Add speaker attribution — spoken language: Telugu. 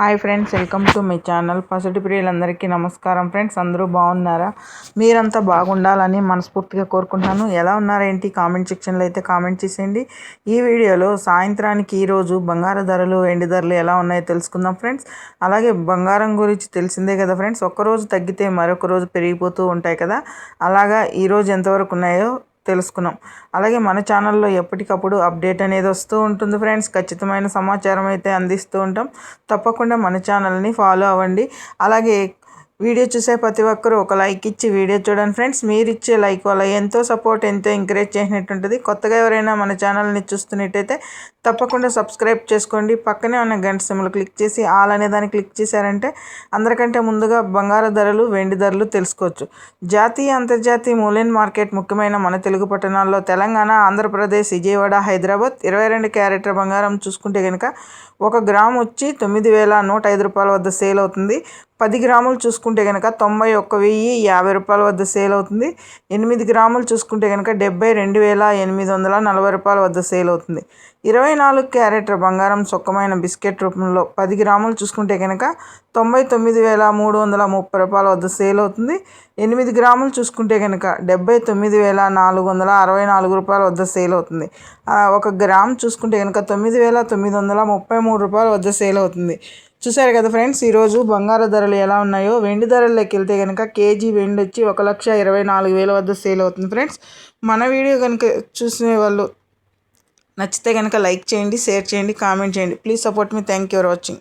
Speaker 1: Hi friends welcome to my channel. పసిటి ప్రియులందరికీ నమస్కారం ఫ్రెండ్స్. అందరూ బాగున్నారా? మీరంతా బాగుండాలని మనస్ఫూర్తిగా కోరుకుంటున్నాను. ఎలా ఉన్నారేంటి? కామెంట్ సెక్షన్లో అయితే కామెంట్ చేసేయండి. ఈ వీడియోలో సాయంత్రానికి ఈరోజు బంగారు ధరలు వెండి ధరలు ఎలా ఉన్నాయో తెలుసుకుందాం ఫ్రెండ్స్. అలాగే బంగారం గురించి తెలిసిందే కదా ఫ్రెండ్స్. ఒక్కరోజు తగ్గితే మరొక రోజు పెరిగిపోతూ ఉంటాయి కదా. అలాగా ఈరోజు ఎంతవరకు ఉన్నాయో తెలుసుకున్నాం. అలాగే మన ఛానల్లో ఎప్పటికప్పుడు అప్డేట్ అనేది వస్తూ ఉంటుంది ఫ్రెండ్స్. ఖచ్చితమైన సమాచారం అయితే అందిస్తూ ఉంటాం. తప్పకుండా మన ఛానల్ని ఫాలో అవ్వండి. అలాగే వీడియో చూసే ప్రతి ఒక్కరూ ఒక లైక్ ఇచ్చి వీడియో చూడండి ఫ్రెండ్స్. మీరు ఇచ్చే లైక్ వల్ల ఎంతో సపోర్ట్ ఎంతో ఎంకరేజ్ చేసినట్టుంటుంది. కొత్తగా ఎవరైనా మన ఛానల్ని చూస్తున్నట్టయితే తప్పకుండా సబ్స్క్రైబ్ చేసుకోండి. పక్కనే ఉన్న గంట సిమ్లు క్లిక్ చేసి ఆల్ అనే దాన్ని క్లిక్ చేశారంటే అందరికంటే ముందుగా బంగారు ధరలు వెండి ధరలు తెలుసుకోవచ్చు. జాతీయ అంతర్జాతీయ మూలైన మార్కెట్ ముఖ్యమైన మన తెలుగు పట్టణాల్లో తెలంగాణ ఆంధ్రప్రదేశ్ విజయవాడ హైదరాబాద్ ఇరవై రెండు క్యారెట్ల బంగారం చూసుకుంటే కనుక ఒక గ్రామ్ వచ్చి తొమ్మిది వేల నూట ఐదు రూపాయల వద్ద సేల్ అవుతుంది. పది గ్రాములు చూసుకుంటే కనుక తొంభై ఒక్క వెయ్యి యాభై రూపాయల వద్ద సేల్ అవుతుంది. ఎనిమిది గ్రాములు చూసుకుంటే కనుక డెబ్బై రెండు వేల ఎనిమిది వందల నలభై రూపాయల వద్ద సేల్ అవుతుంది. ఇరవై నాలుగు క్యారెట్ల బంగారం సుఖమైన బిస్కెట్ రూపంలో పది గ్రాములు చూసుకుంటే కనుక తొంభై తొమ్మిది వేల మూడు వందల ముప్పై రూపాయల వద్ద సేల్ అవుతుంది. ఎనిమిది గ్రాములు చూసుకుంటే కనుక డెబ్బై తొమ్మిది వేల నాలుగు వందల అరవై నాలుగు రూపాయల వద్ద సేల్ అవుతుంది. ఒక గ్రామ్ చూసుకుంటే కనుక తొమ్మిది వేల తొమ్మిది వందల ముప్పై మూడు రూపాయల వద్ద సేల్ అవుతుంది. చూసారు కదా ఫ్రెండ్స్ ఈరోజు బంగారు ధరలు ఎలా ఉన్నాయో? వెండి ధరల్లోకి వెళ్తే కనుక కేజీ వెండి వచ్చి ఒక లక్ష ఇరవై నాలుగు వేల వద్ద సేల్ అవుతుంది ఫ్రెండ్స్. మన వీడియో కనుక చూసే వాళ్ళు నచ్చితే కనుక లైక్ చేయండి షేర్ చేయండి కామెంట్ చేయండి. Please support me. Thank you for watching.